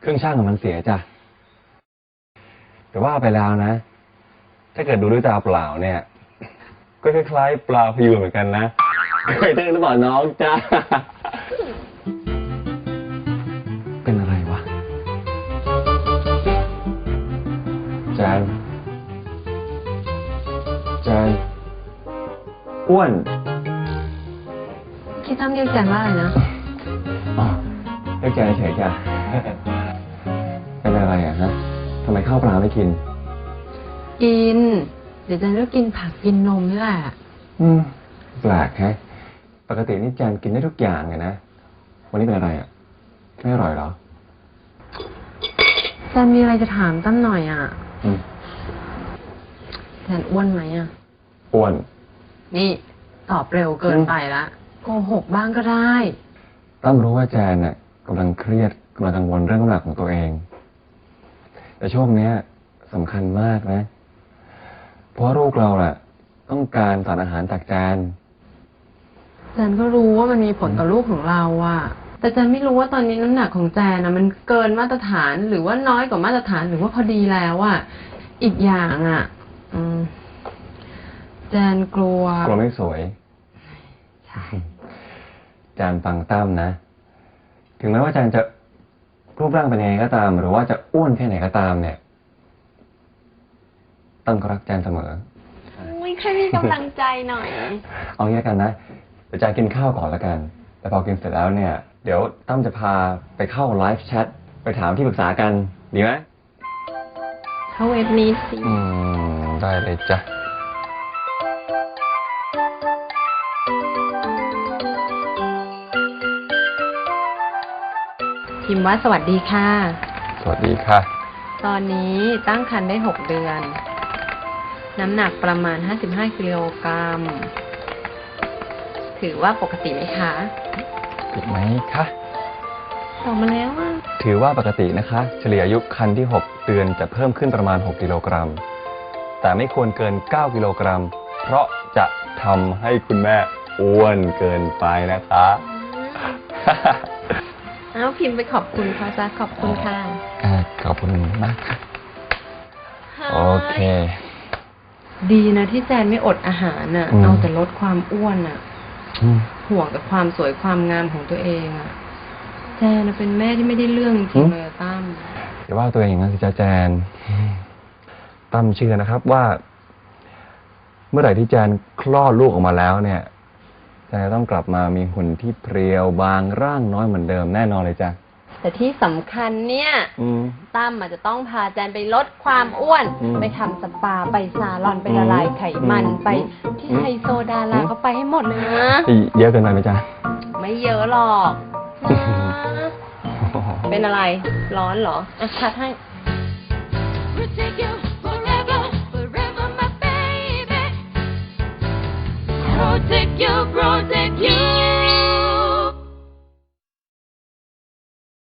เครื่องช่างของมันเสียจ้ะ แต่ว่าไปแล้วนะ ถ้าเกิดดูด้วยตาเปล่าเนี่ย ก็คล้ายๆปลาพยูนเหมือนกันนะ เคยเต้นหรือเปล่าน้องจ้าเป็นอะไรวะแจนแจนอ้วนพี่ตั้มเรียกแจนว่าอะไรนะ เรียกแจนเฉยๆจ้ะเป็นอะไรอะฮะทำไมข้าวปลาไม่กิน กิน เดี๋ยวแจนก็กินผักกินนมนี่แหละ อืมแปลกแฮะ ปกตินี่แจนกินได้ทุกอย่างเลยนะ วันนี้เป็นอะไรอะ ไม่อร่อยเหรอแจนมีอะไรจะถามตั้มหน่อยอะอืมแจนอ้วนไหมอะ อ้วน นี่ ตอบเร็วเกินไปละโกหกบ้างก็ได้ตั้มรู้ว่าแจนน่ะ กำลังเครียดกำลังกังวลเรื่องน้ำหนักของตัวเอง แต่ช่วงเนี้ยสำคัญมากนะ เพราะลูกเราแหละต้องการสารอาหารจากแจนแจนก็รู้ว่ามันมีผลต่อลูกของเราอะแต่แจนไม่รู้ว่าตอนนี้น้ำหนักของแจนนะมันเกินมาตรฐานหรือว่าน้อยกว่ามาตรฐานหรือว่าพอดีแล้วอะอีกอย่างอะอืมแจนกลัว กลัวไม่สวย ใช่ แจนฟังตั้มนะ ถึงแม้ว่าแจนจะรูปร่างเป็นยังไงก็ตาม หรือว่าจะอ้วนแค่ไหนก็ตามเนี่ยตั้มก็รักแจนเสมอไม่ค่อยมีกำลังใจหน่อย เอางี้ละกันนะเดี๋ยวแจนกินข้าวก่อนละกัน แต่พอกินเสร็จแล้วเนี่ย เดี๋ยวตั้มจะพาไปเข้าไลฟ์แชทไปถามที่ปรึกษากัน ดีไหมเข้าเว็บนี้สิ อืม ได้เลยจ้ะ พิมพ์ว่าสวัสดีค่ะ สวัสดีค่ะ ตอนนี้ตั้งครรภ์ได้หกเดือน น้ำหนักประมาณ55กิโลกรัม ถือว่าปกติไหมคะ ถูกไหมคะตอบมาแล้วอะถือว่าปกตินะคะ เฉลี่ยอายุคันที่ 6 เดือนจะเพิ่มขึ้นประมาณ 6 กิโลกรัม แต่ไม่ควรเกิน 9 กิโลกรัม เพราะจะทำให้คุณแม่อ้วนเกินไปนะคะ เอาพิมพ์ไปขอบคุณเขาซะขอบคุณค่ะอ่าขอบคุณมากค่ะ โอเค ดีนะที่แจนไม่อดอาหารน่ะ อืม เอาแต่ลดความอ้วนน่ะ อืม ห่วงแต่ความสวยความงามของตัวเองอะ แจนน่ะเป็นแม่ที่ไม่ได้เรื่องจริงๆเลยอะตั้ม อย่าว่าตัวเองอย่างนั้นสิจ้าแจน ตั้มเชื่อนะครับว่า เมื่อไหร่ที่แจนคลอดลูกออกมาแล้วเนี่ยแจนจะต้องกลับมามีหุ่นที่เพรียวบางร่างน้อยเหมือนเดิมแน่นอนเลยจ้ะ แต่ที่สำคัญเนี่ย อืม ตั้มอาจจะต้องพาแจนไปลดความอ้วน อืมไปทำสปาไปซาลอนไปละลายไขมันอืมไปที่อืมไฮโซดาราเขาไปให้หมดเลยนะ เยอะเกินไปไหมจ๊ะ ไม่เยอะหรอกนะเป็นอะไร ร้อนเหรออะชัดให้ We'll